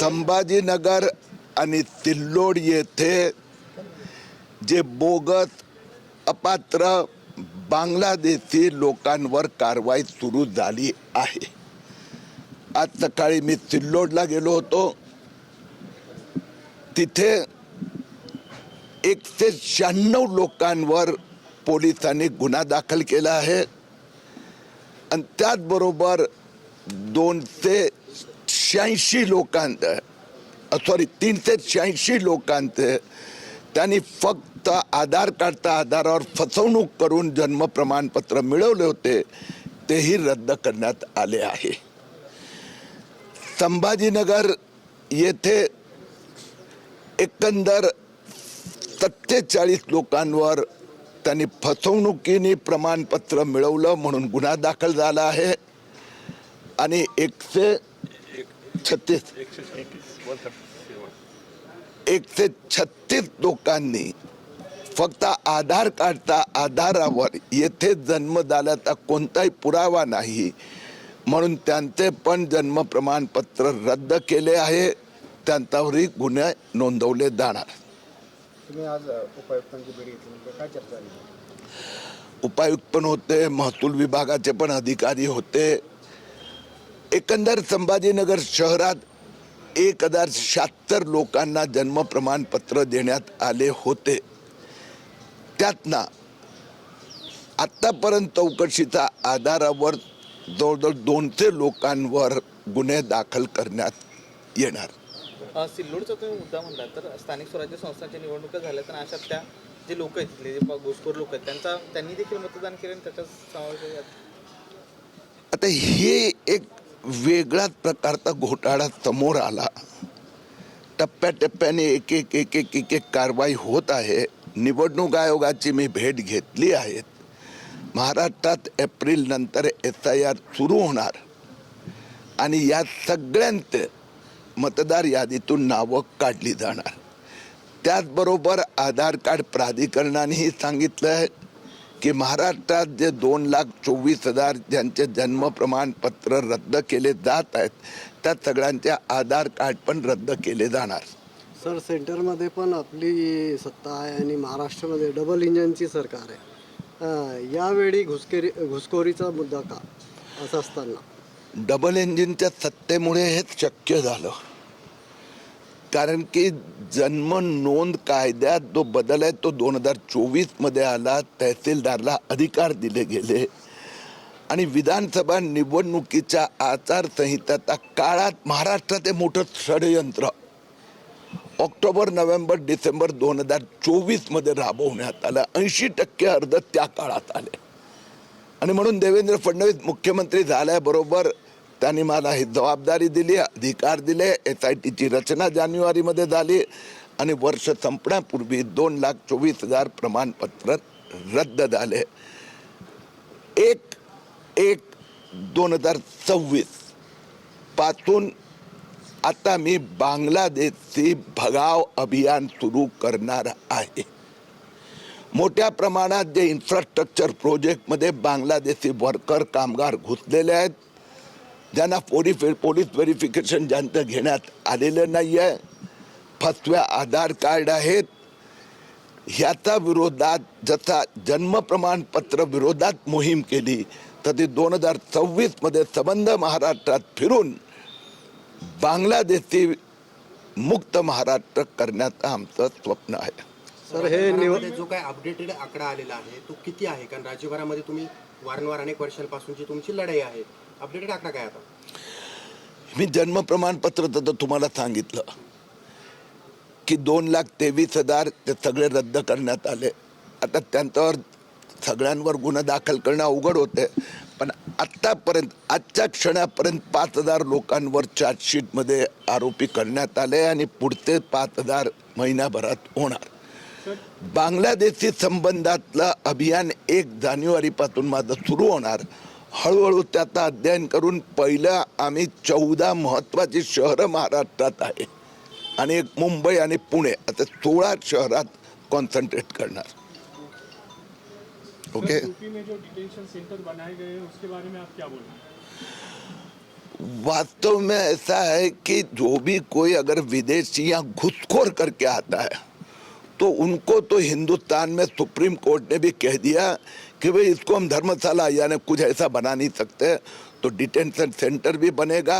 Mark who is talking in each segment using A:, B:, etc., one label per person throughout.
A: संभाजीनगर आणि तिल्लोड येथे जे बोगस अपात्र बांगलादेशी लोकांवर कारवाई सुरू झाली आहे. आज सकाळी मी सिल्लोडला गेलो होतो. तिथे एकशे शहाण्णव लोकांवर पोलिसांनी गुन्हा दाखल केला आहे. आणि त्याचबरोबर दोनशे शहाऐंशी लोकांत सॉरी तीनशे शहाऐंशी लोकांत त्यांनी फक्त आधार कार्डच्या आधारावर फसवणूक करून जन्म प्रमाणपत्र मिळवले होते तेही रद्द करण्यात आले आहे. संभाजीनगर येथे एकंदर सत्तेचाळीस लोकांवर त्यांनी फसवणुकीने प्रमाणपत्र मिळवलं म्हणून गुन्हा दाखल झाला आहे. आणि एकशे छत्तीस. एकशे छत्तीस लोकांनी फक्त आधार कार्डच्या आधारावर येथे जन्म झाल्याचा कोणताही पुरावा नाही. म्हणून त्यांचे पण जन्म प्रमाणपत्र रद्द केले आहे. त्यांच्यावरही गुन्हे नोंदवले जाणार. उपायुक्त पण होते महसूल विभागाचे पण अधिकारी होते. एकंदर संभाजीनगर शहरात एक हजार शहात्तर लोकांना जन्म प्रमाणपत्र देण्यात आले होते त्यातना आत्तापर्यंत चौकशीच्या आधारावर जवळजवळ दोनशे लोकांवर गुन्हे दाखल करण्यात येणार
B: सिल्लोडचा तुम्ही मुद्दा म्हणला तर स्थानिक स्वराज्य संस्थांच्या निवडणुका झाल्या तर अशा त्या जे लोक आहेत तिथले जे घुसखोर लोक आहेत त्यांचा त्यांनी देखील मतदान केलं त्याचा समावेश.
A: आता हे एक वेगळाच प्रकारचा घोटाळा समोर आला. टप्प्याटप्प्याने एक एक एक एक एक एक कारवाई होत आहे. निवडणूक आयोगाची मी भेट घेतली आहे. महाराष्ट्रात एप्रिल नंतर एस आय आर सुरू होणार. आणि या सगळ्यांत मतदार यादीतून नावं काढली जाणार. त्याचबरोबर आधार कार्ड प्राधिकरणानेही सांगितलं आहे की महाराष्ट्रात जे दोन लाख चोवीस हजार ज्यांचे जन्म प्रमाणपत्र रद्द केले जात आहेत त्या सगळ्यांचे आधार कार्ड पण रद्द केले जाणार.
C: सर सेंटरमध्ये पण आपली सत्ता आहे आणि महाराष्ट्रामध्ये डबल इंजनची सरकार आहे. यावेळी घुसखेरी घुसखोरीचा मुद्दा का? असं असताना.
A: डबल इंजिनच्या सत्तेमुळे हे शक्य झालं. कारण की जन्म नोंद कायद्यात जो बदल आहे तो दोन हजार चोवीसमध्ये आला. तहसीलदारला अधिकार दिले गेले. आणि विधानसभा निवडणुकीच्या आचारसंहिताचा काळात महाराष्ट्रात हे मोठं षडयंत्र. ऑक्टोबर नोव्हेंबर डिसेंबर दोन हजार चोवीसमध्ये राबवण्यात आलं. ऐंशी टक्के अर्ज त्या काळात आले. आणि म्हणून देवेंद्र फडणवीस मुख्यमंत्री झाल्याबरोबर त्यांनी मला ही जबाबदारी दिली अधिकार दिले. एस आय टीची रचना जानेवारीमध्ये झाली आणि वर्ष संपण्यापूर्वी दोन लाख चोवीस हजार प्रमाणपत्र रद्द झाले. एक एक दोन हजार सव्वीसपासून आता मी बांगलादेशची भगाव अभियान सुरू करणार आहे. मोठ्या प्रमाणात जे इन्फ्रास्ट्रक्चर प्रोजेक्टमध्ये बांगलादेशी वर्कर कामगार घुसलेले आहेत ज्यांना पोलीस पोलीस व्हेरिफिकेशन ज्यांचं घेण्यात आलेलं नाही आहे फसव्या आधार कार्ड आहेत. ह्याचा विरोधात जसा जन्म प्रमाणपत्र विरोधात मोहीम केली तर ती दोन हजार सव्वीसमध्ये संबंध महाराष्ट्रात फिरून बांगलादेशी मुक्त महाराष्ट्र करण्याचं आमचं स्वप्न आहे.
C: सर हे
D: जो काय अपडेटेड आकडा आलेला आहे तो किती आहे? कारण राज्यभरामध्ये तुम्ही वारंवार अनेक वर्षांपासूनची तुमची लढाई आहे. अपडेट टाकला काय आता?
A: मी जन्म प्रमाणपत्र तर तुम्हाला सांगितलं की दोन लाख तेवीस हजार ते सगळे रद्द करण्यात आले. आता त्यांच्यावर सगळ्यांवर गुन्हा दाखल करणं अवघड होते पण आत्तापर्यंत आजच्या क्षणापर्यंत पाच हजार लोकांवर चार्जशीटमध्ये आरोपी करण्यात आले आणि पुढचे पाच हजार महिन्याभरात होणार. बांगलादेशी संबंधातलं अभियान एक जानेवारीपासून माझं सुरू होणार. हळूहळू त्याचं अध्ययन करून पहिलं आम्ही चौदा महत्त्वाची शहरं महाराष्ट्रात आहे. आणि एक मुंबई आणि पुणे आता सोळा शहरात कॉन्सन्ट्रेट करणार. ओके वास्तव में ऐसा है कि जो भी कोई अगर विदेशी यहाँ घुसखोर करके आता है तो उनको तो हिंदुस्तान में सुप्रीम कोर्ट ने भी कह दिया कि भाई इसको हम धर्मशाला, यानी कुछ ऐसा बना नहीं सकते तो डिटेंशन सेंटर भी बनेगा।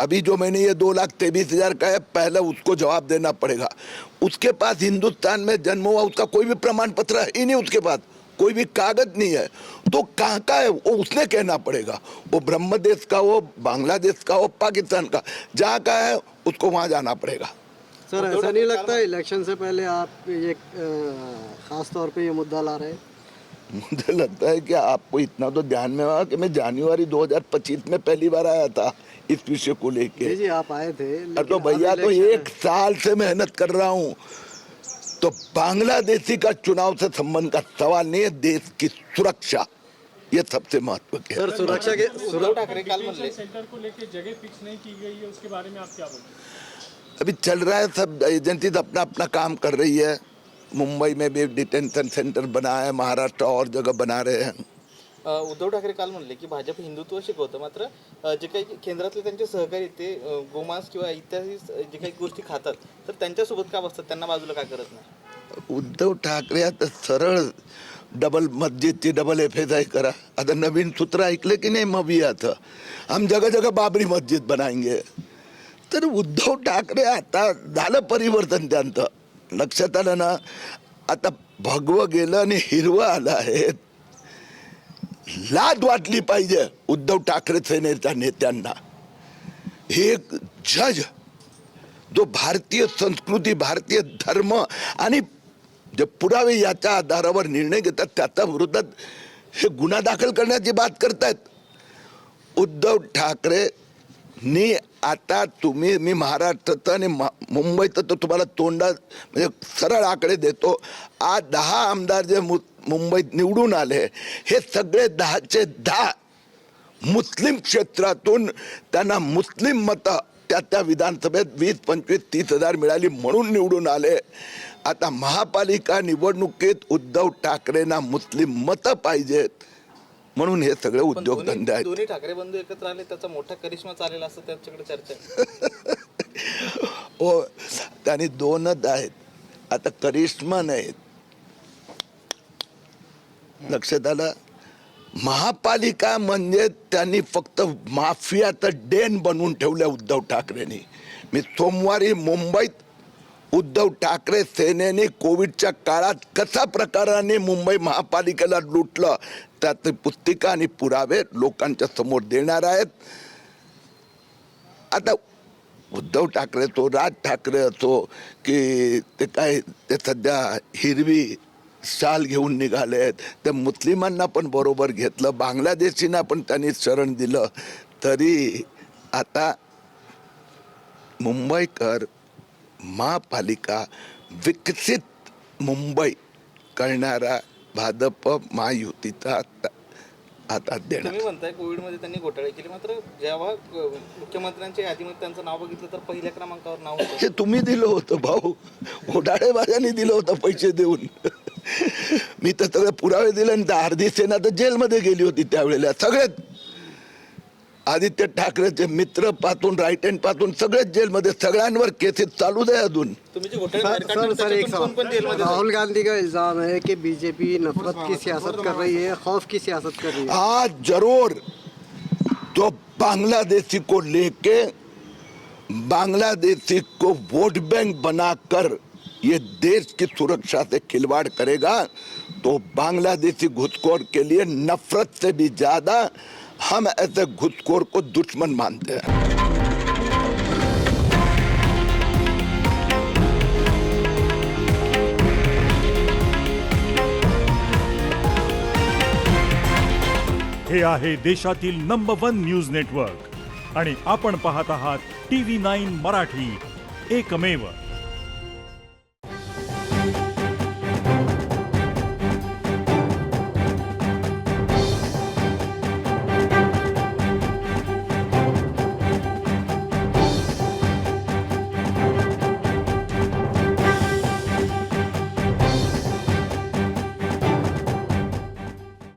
A: अभी जो मैंने ये दो लाख तेईस हज़ार का है, पहले उसको जवाब देना पड़ेगा। उसके पास हिंदुस्तान में जन्म हुआ, उसका कोई भी प्रमाण पत्र है ही नहीं उसके पास। कोई भी कागज़ नहीं है। तो कहाँ का है? वो उसने कहना पड़ेगा। वो ब्रह्म देश का हो बांग्लादेश का हो पाकिस्तान का। जहाँ का है, उसको वहाँ जाना पड़ेगा।
C: सर, ऐसा नहीं लगता इलेक्शन से पहले आप ये खास तौर पे ये मुद्दा ला रहे हैं?
A: मुझे लगता है कि आपको इतना तो ध्यान में होगा कि मैं जनवरी 2025 में पहली बार आया था इस विषय को लेके।
C: जी जी आप आए थे
A: अरे तो भैया तो एक साल से मेहनत कर रहा हूँ। तो बांग्लादेशी का चुनाव से संबंध का सवाल नहीं है देश की सुरक्षा ये सबसे महत्व के
C: सर सुरक्षा के
E: सेंटर को लेके जगह फिक्स नहीं की गई है उसके बारे में आप क्या बोलते
A: अभी चल रहा है सब एजेंसी अपना अपना काम कर रही है। मुंबई में भी डिटेंशन सेंटर बना है महाराष्ट्र और जगह बना रहे हैं।
B: उद्धव ठाकरे काल म्हणले की भाजप हिंदुत्व शिकवतं मात्र जे काही केंद्रातले त्यांचे सहकारी ते गोमांस किंवा इत्यादी जे काही गोष्टी खातात तर त्यांच्यासोबत का बसतात? त्यांना बाजूला का करत नाही?
A: उद्धव ठाकरे आता सरळ डबल मस्जिदची डबल एफ एस आय करा. आता नवीन सूत्र ऐकले की नाही मग आता हम जगह जगह बाबरी मस्जिद बनाएंगे. तर उद्धव ठाकरे आता झालं परिवर्तन त्यांचं. लक्षात आलं ना आता भगवं गेलं आणि हिरवं आलं आहे. लाद वाटली पाहिजे उद्धव ठाकरे सेनेच्या नेत्यांना. हे एक जज जो भारतीय संस्कृती भारतीय धर्म आणि जे पुरावे याच्या आधारावर निर्णय घेतात त्याच्या विरोधात हे गुन्हा दाखल करण्याची बात करतायत. उद्धव ठाकरे नी आता तुम्ही मी महाराष्ट्राचं आणि मुंबईत तर तुम्हाला तोंडा म्हणजे सरळ आकडे देतो. आज दहा आमदार जे मु मुंबईत निवडून आले हे सगळे दहाचे दहा मुस्लिम क्षेत्रातून त्यांना मुस्लिम मतं त्या त्या विधानसभेत वीस पंचवीस तीस हजार मिळाली म्हणून निवडून आले. आता महापालिका निवडणुकीत उद्धव ठाकरेंना मुस्लिम मतं पाहिजेत. म्हणून हे सगळे उद्योगधंदे आहेत.
B: दोन्ही ठाकरे बंधू एकत्र आले त्याचा मोठा करिश्मा चालेल असं त्यांच्याकडे चर्चा
A: हो त्यांनी दोनच आहेत. आता करिश्मा नाहीत. लक्षात आलं? महापालिका म्हणजे त्यांनी फक्त माफियाचं डेन बनवून ठेवलं उद्धव ठाकरेंनी. मी सोमवारी मुंबईत उद्धव ठाकरे सेनेने कोविडच्या काळात कशा प्रकाराने मुंबई महापालिकेला लुटलं त्यात पुस्तिका आणि पुरावे लोकांच्या समोर देणार आहेत. आता उद्धव ठाकरे असो राज ठाकरे असो की ते काय ते सध्या हिरवी शाल घेऊन निघाले आहेत. ते मुस्लिमांना पण बरोबर घेतलं बांगलादेशींना पण त्यांनी शरण दिलं. तरी आता मुंबईकर महापालिका विकसित मुंबई करणारा भाजप महायुतीचा आता- आता देणार.
B: तुम्ही म्हणताय कोविडमध्ये त्यांनी घोटाळे केले मात्र जेव्हा अ, मुख्यमंत्र्यांच्या यादीमध्ये त्यांचं नाव बघितलं तर पहिल्या क्रमांकावर नाव होतं.
A: हे तुम्ही दिलं होतं भाऊ. घोटाळेबाजांनी दिलं होतं पैसे देऊन. मी तर सगळे पुरावे दिले आणि त्या अर्धी सेना तर जेलमध्ये गेली होती त्यावेळेला. सगळेच आदित्य ठाकरेचे मित्र पासून राईट हँड पासून सगळेच जेलमध्ये सगळ्यांवर केसेस चालू आहे अजून?
C: राहुल गांधी का इल्ज़ाम है कि बीजेपी नफरत की सियासत कर रही है खौफ की सियासत कर रही है
A: आज ज़रूर तो बांग्लादेशी को लेके बांग्लादेशी को वोट बैंक बनाकर ये देश की सुरक्षा से खिलवाड़ करेगा तो बांग्लादेशी घुसखोर के लिए नफरत से भी ज़्यादा हम ऐसे घुसखोर को दुश्मन मानते हैं
F: हे आहे देशातील नंबर वन न्यूज नेटवर्क आणि आपण पाहत आहात टी व्ही नाईन मराठी. एकमेव.